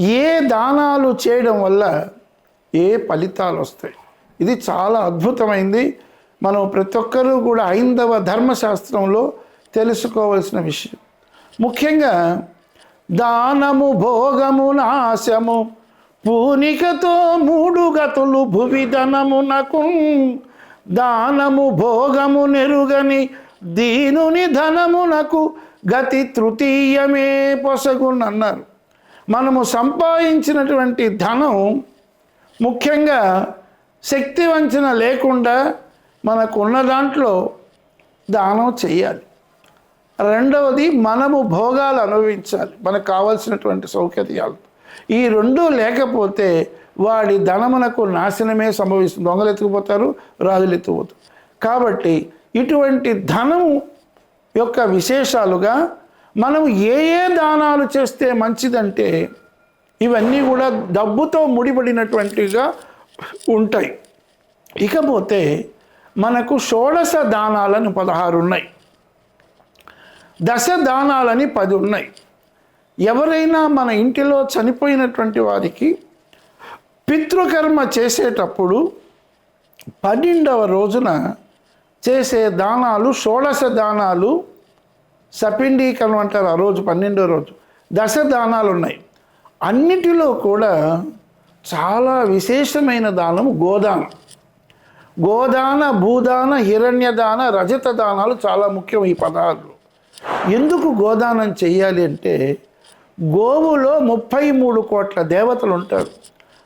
ఏ దానాలు చేయడం వల్ల ఏ ఫలితాలు వస్తాయి? ఇది చాలా అద్భుతమైంది. మనం ప్రతి ఒక్కరూ కూడా హైందవ ధర్మశాస్త్రంలో తెలుసుకోవలసిన విషయం. ముఖ్యంగా దానము భోగము నాశము పూనికతో మూడు గతులు భువి ధనమునకు దానము భోగము నెరుగని దీనుని ధనమునకు గతి తృతీయమే పొసగునన్నారు. మనము సంపాదించినటువంటి ధనం ముఖ్యంగా శక్తి వంచన లేకుండా మనకున్న దాంట్లో దానం చేయాలి. రెండవది మనము భోగాలు అనుభవించాలి. మనకు కావాల్సినటువంటి సౌకర్యాలు. ఈ రెండు లేకపోతే వాడి ధనమునకు నాశనమే సంభవిస్తుంది. దొంగలు ఎత్తుకుపోతారు రాజులు ఎత్తుకుపోతారు. కాబట్టి ఇటువంటి ధనము యొక్క విశేషాలుగా మనం ఏ ఏ దానాలు చేస్తే మంచిదంటే ఇవన్నీ కూడా డబ్బుతో ముడిపడినటువంటిగా ఉంటాయి. ఇకపోతే మనకు షోడశ దానాలను పదహారు ఉన్నాయి. దశ దానాలని పది ఉన్నాయి. ఎవరైనా మన ఇంటిలో చనిపోయినటువంటి వారికి పితృకర్మ చేసేటప్పుడు పన్నెండవ రోజున చేసే దానాలు షోడశ దానాలు సపిండీకరణం అంటారు ఆ రోజు పన్నెండో రోజు. దశ దానాలు ఉన్నాయి. అన్నిటిలో కూడా చాలా విశేషమైన దానం గోదానం. గోదాన భూదాన హిరణ్యదాన రజత దానాలు చాలా ముఖ్యం ఈ పదార్థాలు ఎందుకు గోదానం చేయాలి అంటే గోవులో ముప్పై మూడు కోట్ల దేవతలు ఉంటారు.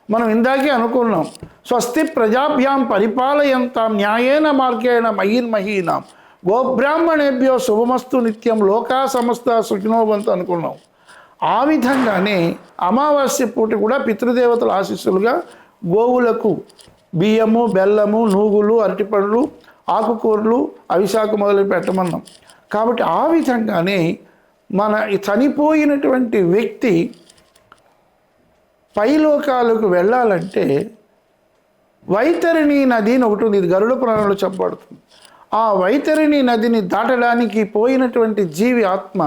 మనం ఇందాకే అనుకున్నాం స్వస్తి ప్రజాభ్యాం పరిపాలయంతాం న్యాయేన మార్గేణ మహీర్మహీనాం. గోబ్రాహ్మణేభ్యో శుభమస్తు నిత్యం లోకా సమస్త సుఖినోబంతు అనుకున్నాం ఆ విధంగానే అమావాస్య పూట కూడా పితృదేవతల ఆశీస్సులుగా గోవులకు బియ్యము బెల్లము నూగులు అరటిపళ్ళు ఆకుకూరలు అవిశాఖ మొదలు పెట్టమన్నాం. కాబట్టి ఆ విధంగానే మన చనిపోయినటువంటి వ్యక్తి పైలోకాలకు వెళ్ళాలంటే వైతరిణి నది అని ఒకటి ఉంది. ఇది గరుడ పురాణంలో చెప్పబడుతుంది. ఆ వైతరిణి నదిని దాటడానికి పోయినటువంటి జీవి ఆత్మ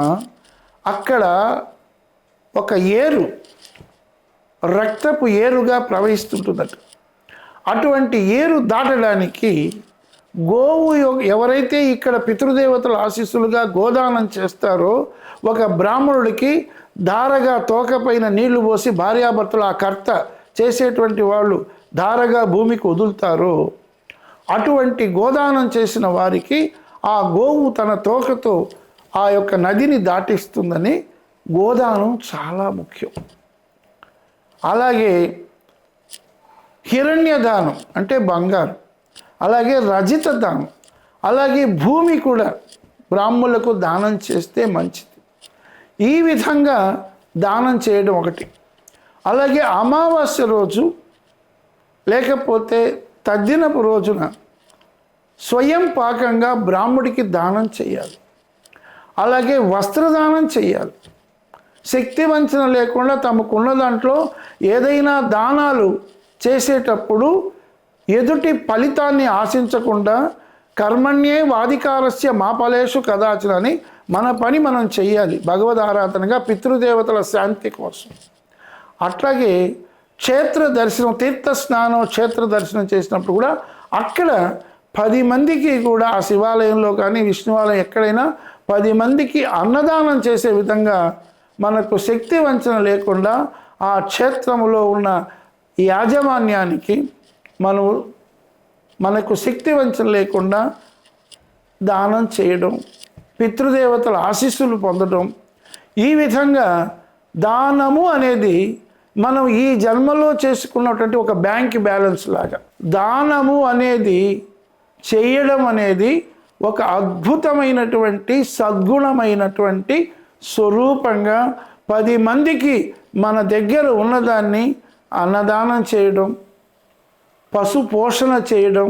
అక్కడ ఒక ఏరు రక్తపు ఏరుగా ప్రవహిస్తుంటుందట. అటువంటి ఏరు దాటడానికి గోవు ఎవరైతే ఇక్కడ పితృదేవతల ఆశీస్సులుగా గోదానం చేస్తారో ఒక బ్రాహ్మణుడికి ధారగా తోకపైన నీళ్ళు పోసి భార్యాభర్తలు ఆ కర్త చేసేటువంటి వాళ్ళు ధారగా భూమికి వదులుతారో అటువంటి గోదానం చేసిన వారికి ఆ గోవు తన తోకతో ఆ యొక్క నదిని దాటిస్తుందని గోదానం చాలా ముఖ్యం. అలాగే హిరణ్యదానం అంటే బంగారం అలాగే రజిత దానం అలాగే భూమి కూడా బ్రాహ్మణులకు దానం చేస్తే మంచిది. ఈ విధంగా దానం చేయడం ఒకటి. అలాగే అమావాస్య రోజు లేకపోతే తద్దినపు రోజున స్వయం పాకంగా బ్రాహ్ముడికి దానం చేయాలి. అలాగే వస్త్రదానం చేయాలి. శక్తి వంచన లేకుండా తమకున్న దాంట్లో ఏదైనా దానాలు చేసేటప్పుడు ఎదుటి ఫలితాన్ని ఆశించకుండా కర్మణ్యే వాధికారస్య మా ఫలేషు కదాచన అని మన పని మనం చేయాలి. భగవద్ ఆరాధనగా పితృదేవతల శాంతి కోసం. అట్లాగే క్షేత్ర దర్శనం తీర్థ స్నానం క్షేత్ర దర్శనం చేసినప్పుడు కూడా అక్కడ పది మందికి కూడా ఆ శివాలయంలో కానీ విష్ణువాలయం ఎక్కడైనా పది మందికి అన్నదానం చేసే విధంగా మనకు శక్తి వంచన లేకుండా ఆ క్షేత్రంలో ఉన్న యాజమాన్యానికి మనం మనకు శక్తి వంచన లేకుండా దానం చేయడం పితృదేవతల ఆశీస్సులు పొందడం ఈ విధంగా దానము అనేది మనం ఈ జన్మలో చేసుకున్నటువంటి ఒక బ్యాంక్ బ్యాలెన్స్ లాగా దానము అనేది చేయడం అనేది ఒక అద్భుతమైనటువంటి సద్గుణమైనటువంటి స్వరూపంగా పది మందికి మన దగ్గర ఉన్నదాన్ని అన్నదానం చేయడం పశు పోషణ చేయడం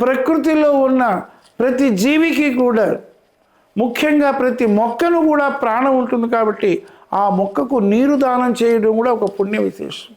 ప్రకృతిలో ఉన్న ప్రతి జీవికి కూడా ముఖ్యంగా ప్రతి మొక్కను కూడా ప్రాణం ఉంటుంది కాబట్టి ఆ మొక్కకు నీరు దానం చేయడం కూడా ఒక పుణ్య విశేషం